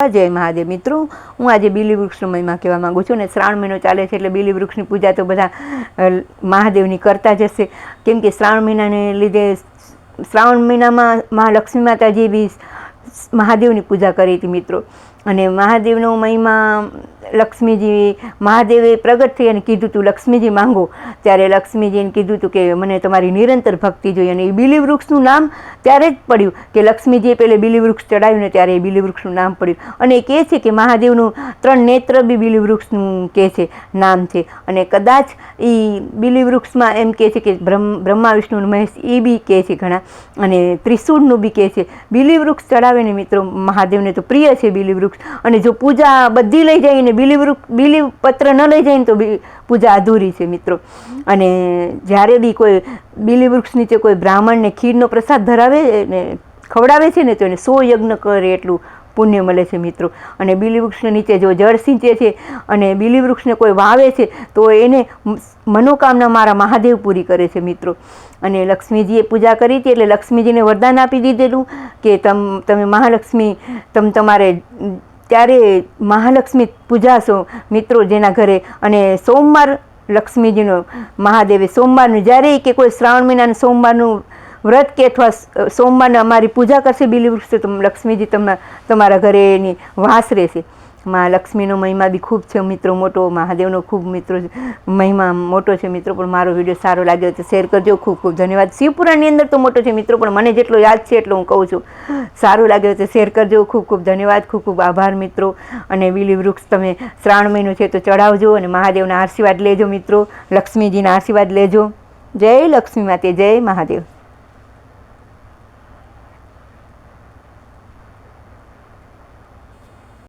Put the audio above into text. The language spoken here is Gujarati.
જય મહાદેવ મિત્રો. હું આજે બીલી વૃક્ષનો મહિમા કહેવા માંગુ છું અને શ્રાવણ મહિનો ચાલે છે એટલે બીલી વૃક્ષની પૂજા તો બધા મહાદેવની કરતા જ હશે કેમ કે શ્રાવણ મહિનાને લીધે શ્રાવણ મહિનામાં મહાલક્ષ્મી માતાજી બી મહાદેવની પૂજા કરી હતી મિત્રો. અને મહાદેવનો મહિમા લક્ષ્મીજી મહાદેવે પ્રગટ થઈ અને કીધું તું, લક્ષ્મીજી, માંગો. ત્યારે લક્ષ્મીજીને કીધું હતું કે, મને તમારી નિરંતર ભક્તિ જોઈએ. અને એ બીલી વૃક્ષનું નામ ત્યારે જ પડ્યું કે લક્ષ્મીજીએ પહેલે બીલી વૃક્ષ ચડાવ્યું ને ત્યારે એ બીલી વૃક્ષનું નામ પડ્યું. અને કહે છે કે મહાદેવનું ત્રણ નેત્ર બી બીલી વૃક્ષનું કહે છે, નામ છે. અને કદાચ એ બીલી વૃક્ષમાં એમ કહે છે કે બ્રહ્મ, બ્રહ્મા, વિષ્ણુ મહેશ એ બી કહે છે ઘણા. અને ત્રિશુળનું બી કહે છે. બીલી વૃક્ષ ચડાવે ને મિત્રો, મહાદેવને તો પ્રિય છે બીલી વૃક્ષ અને જો પૂજા બધી લઈ જાય ને બીલી વૃક્ષ, બીલી પત્ર ન લઈ જાય ને તો પૂજા અધૂરી છે મિત્રો. અને જ્યારે બી કોઈ બીલી વૃક્ષ નીચે કોઈ બ્રાહ્મણને ખીરનો પ્રસાદ ધરાવે ને ખવડાવે છે ને તો એને સો યજ્ઞ કરે એટલું પુણ્ય મળે છે મિત્રો. અને બીલી વૃક્ષને નીચે જો જળ સિંચે છે અને બીલી વૃક્ષને કોઈ વાવે છે તો એને મનોકામના મારા મહાદેવ પૂરી કરે છે મિત્રો. અને લક્ષ્મીજીએ પૂજા કરી હતી એટલે લક્ષ્મીજીને વરદાન આપી દીધેલું કે તમ, તમે મહાલક્ષ્મી, તમ તમારે ત્યારે મહાલક્ષ્મી પૂજાશો મિત્રો જેના ઘરે અને સોમવાર લક્ષ્મીજીનો મહાદેવે સોમવારનું જ્યારે કે કોઈ શ્રાવણ મહિનાનું સોમવારનું વ્રત કે અથવા સોમવારને અમારી પૂજા કરશે બિલી વૃક્ષ તો લક્ષ્મીજી તમા, તમારા ઘરે એની વાસ રહેશે. માં લક્ષ્મીનો મહિમા બી ખૂબ છે મિત્રો મોટો, મહાદેવનો ખૂબ મિત્રો મહિમા મોટો છે મિત્રો, પણ મારો વીડિયો સારો લાગ્યો તો શેર કરજો. ખૂબ ખૂબ ધન્યવાદ. શિવપુરાણની અંદર તો મોટો છે મિત્રો, પણ મને જેટલો યાદ છે એટલો હું કહું છું. સારું લાગ્યો તો શેર કરજો. ખૂબ ખૂબ ધન્યવાદ. ખૂબ ખૂબ આભાર મિત્રો. અને બીલી વૃક્ષ તમે શ્રાવણ મહિનો છે તો ચડાવજો અને મહાદેવના આશીર્વાદ લેજો મિત્રો. લક્ષ્મીજીના આશીર્વાદ લેજો. જય લક્ષ્મી માતે જય મહાદેવ.